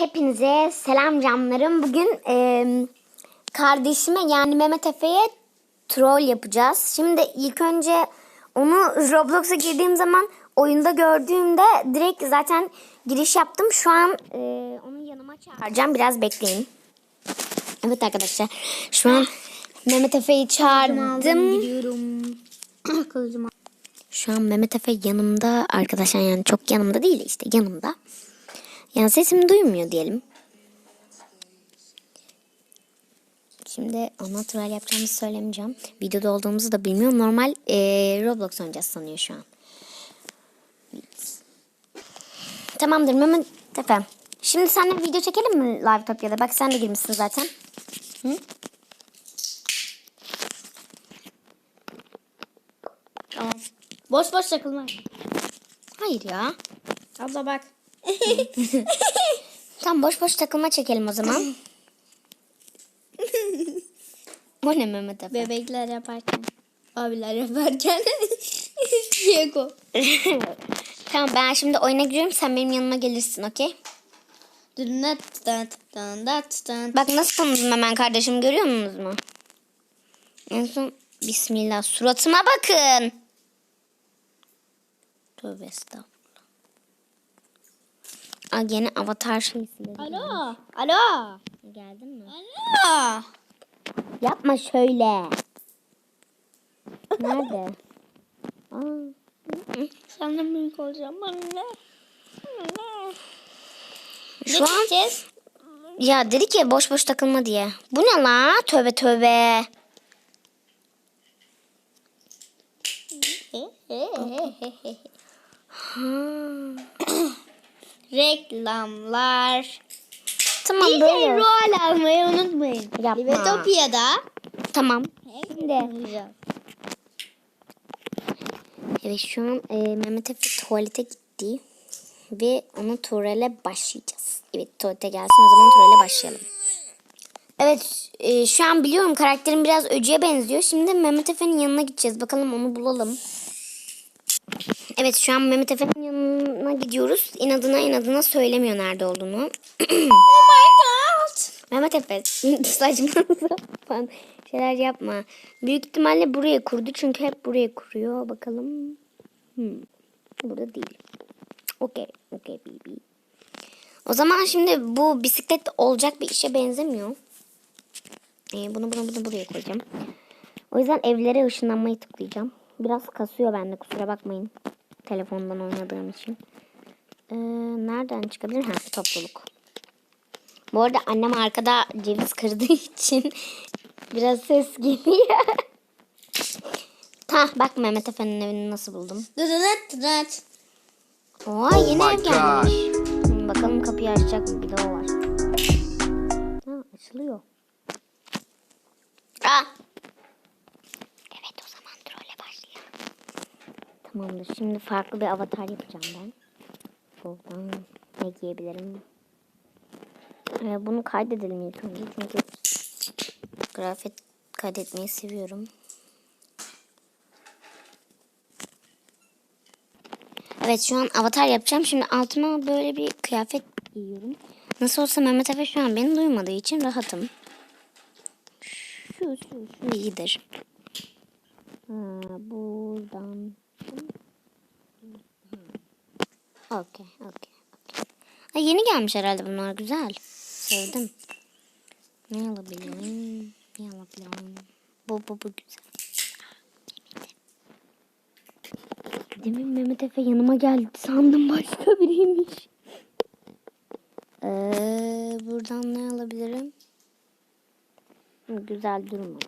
Hepinize selam canlarım. Bugün e, kardeşime yani Mehmet Efe'ye troll yapacağız. Şimdi ilk önce onu Roblox'a girdiğim zaman oyunda gördüğümde direkt zaten giriş yaptım. Şu an e, onu yanıma çağıracağım. Biraz bekleyin. Evet arkadaşlar şu an Mehmet Efe'yi çağırdım. Şu an Mehmet Efe yanımda arkadaşlar yani çok yanımda değil işte yanımda. Yani sesimi duymuyor diyelim. Şimdi ona troll yapacağımızı söylemeyeceğim. Videoda olduğumuzu da bilmiyor. Normal eee, Roblox oynayacağız sanıyor şu an. Tamamdır Mehmet Efe. Şimdi seninle video çekelim mi Live Topya'da? Bak sen de girmişsin zaten. Tamam. Boş boş takılma. Hayır ya. Abla bak. Tam boş boş takılma çekelim o zaman. o ne Mehmet Efe? Bebekler yaparken. Abiler yaparken. Diego. tamam ben şimdi oyuna giriyorum sen benim yanıma gelirsin okey? Bak nasıl tanıdım hemen kardeşim görüyor musunuz mu? En son bismillah suratıma bakın. Tövbe estağfurullah. Aa yeni avatar şeysi. Alo. Alo. Geldin mi? Alo. Yapma şöyle. Nerede? Aa. Senden büyük olacağım anne. Ne Şu an? Ya dedi ki boş boş takılma diye. Bu ne la? Tövbe tövbe. Reklamlar. Tamam Bir böyle. rol almayı unutmayın. Yapma. Livetopya'da. Tamam. Şimdi. Evet şu an e, Mehmet Efe tuvalete gitti. Ve onu tuvalete başlayacağız. Evet tuvalete gelsin o zaman tuvalete başlayalım. Evet e, şu an biliyorum karakterim biraz öcüye benziyor. Şimdi Mehmet Efe'nin yanına gideceğiz. Bakalım onu bulalım. Evet şu an Mehmet Efe'nin yanına gidiyoruz. İnadına inadına söylemiyor nerede olduğunu. Oh my god. Mehmet Efe saçma sapan şeyler yapma. Büyük ihtimalle buraya kurdu çünkü hep buraya kuruyor. Bakalım. Hmm. Burada değil. Okey. Okey baby. O zaman şimdi bu bisiklet olacak bir işe benzemiyor. Ee, bunu bunu bunu buraya koyacağım. O yüzden evlere ışınlanmayı tıklayacağım. Biraz kasıyor bende kusura bakmayın. Telefondan oynadığım için. Ee, nereden çıkabilir? Ha topluluk. Bu arada annem arkada ceviz kırdığı için biraz ses geliyor. Ta bak Mehmet Efe'nin evini nasıl buldum. Oha yeni my ev gelmiş. Bakalım kapıyı açacak mı? Bir de o var. Ha, açılıyor. Aa. Evet o zaman trole başlayalım. Tamamdır. Şimdi farklı bir avatar yapacağım ben. Buradan ne giyebilirim? Ee, bunu kaydedelim ilk önce çünkü grafik kaydetmeyi seviyorum. Evet şu an avatar yapacağım. Şimdi altıma böyle bir kıyafet giyiyorum. Nasıl olsa Mehmet Efe şu an beni duymadığı için rahatım. Şu şu şu iyidir. Ha, buradan. Okey okey. okey. Ay, yeni gelmiş herhalde bunlar güzel. Sevdim. Ne alabilirim? Ne alabilirim? Bu bu bu güzel. Demin Mehmet Efe yanıma geldi sandım başka biriymiş. Ee, buradan ne alabilirim? Güzel durmadı.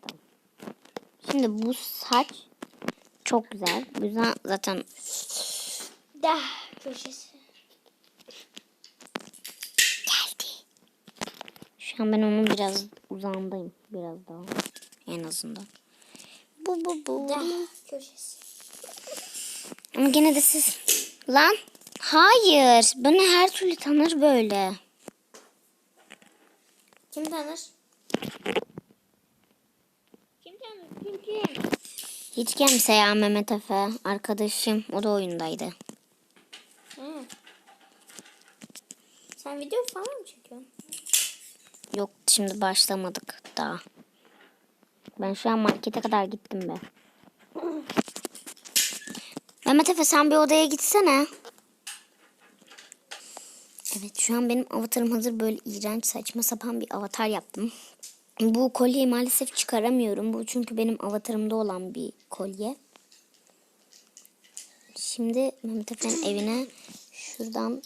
Şimdi bu saç çok güzel. Bu yüzden zaten Da köşesi. geldi. Şu an ben onun biraz uzağındayım. Biraz daha. En azından. Bu bu bu. Da köşesi. Ama gene de siz... Lan hayır. Beni her türlü tanır böyle. Kim tanır? Kim tanır? Kim kim? Hiç kimse ya Mehmet Efe. Arkadaşım. O da oyundaydı. Hı. Sen video falan mı çekiyorsun? Yok şimdi başlamadık daha. Ben şu an markete kadar gittim be. Mehmet Efe sen bir odaya gitsene. Evet şu an benim avatarım hazır böyle iğrenç saçma sapan bir avatar yaptım. Bu kolyeyi maalesef çıkaramıyorum. Bu çünkü benim avatarımda olan bir kolye. Şimdi Mehmet Efe'nin evine şuradan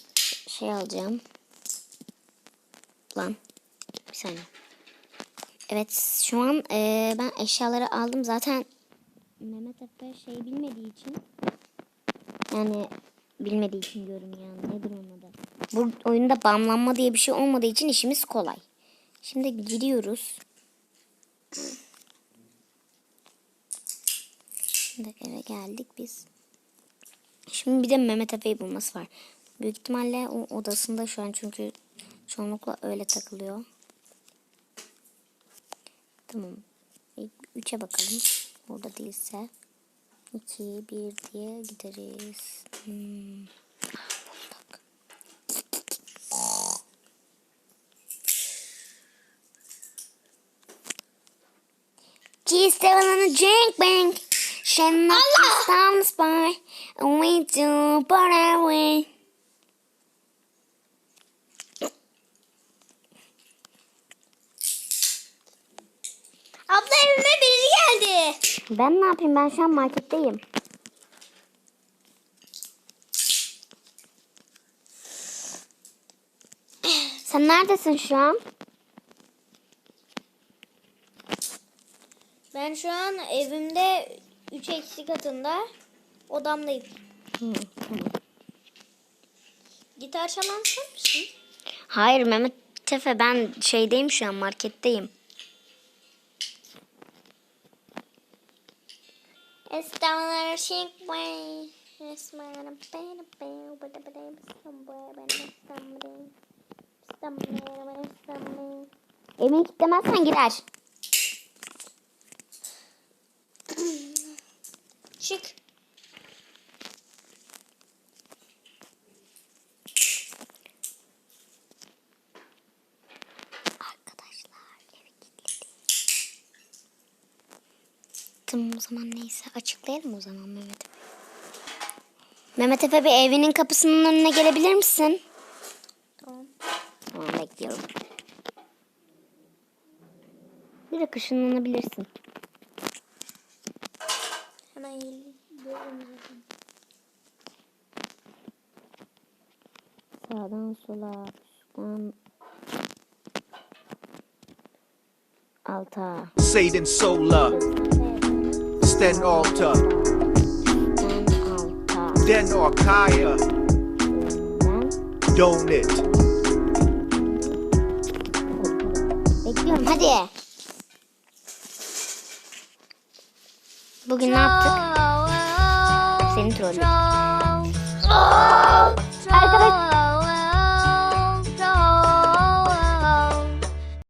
şey alacağım. Lan. Bir saniye. Evet şu an e, ben eşyaları aldım. Zaten Mehmet Efe şey bilmediği için yani bilmediği için diyorum yani. Nedir onun adı? Bu oyunda banlanma diye bir şey olmadığı için işimiz kolay. Şimdi giriyoruz. Şimdi eve geldik biz. Şimdi bir de Mehmet Efe'yi bulması var. Büyük ihtimalle o odasında şu an çünkü çoğunlukla öyle takılıyor. Tamam. İlk üçe bakalım. Orada değilse. 2, 1 diye gideriz. Hmm. She's still in a drink bank. She knocked some spy. And we do but I win. Abla evime biri geldi. Ben ne yapayım? Ben şu an marketteyim. Sen neredesin şu an? Ben şu an evimde 3 eksi katında odamdayım. Hı, tamam. Gitar çalan sen misin? Hayır Mehmet Tefe ben şeydeyim şu an marketteyim. Estağlar şık way. Evini kilitlemezsen girer. Tamam o zaman neyse açıklayalım o zaman Mehmet Efe. Mehmet Efe bir evinin kapısının önüne gelebilir misin? Tamam. Tamam bekliyorum. Bir de ışınlanabilirsin. Hemen geliyorum zaten. Sağdan sola, üstten alta. Satan Solar, Üstten alta. Den Arkaya, Donut. Bekliyorum hadi. Bugün ne yaptık? Seni trolledik. Arkadaşlar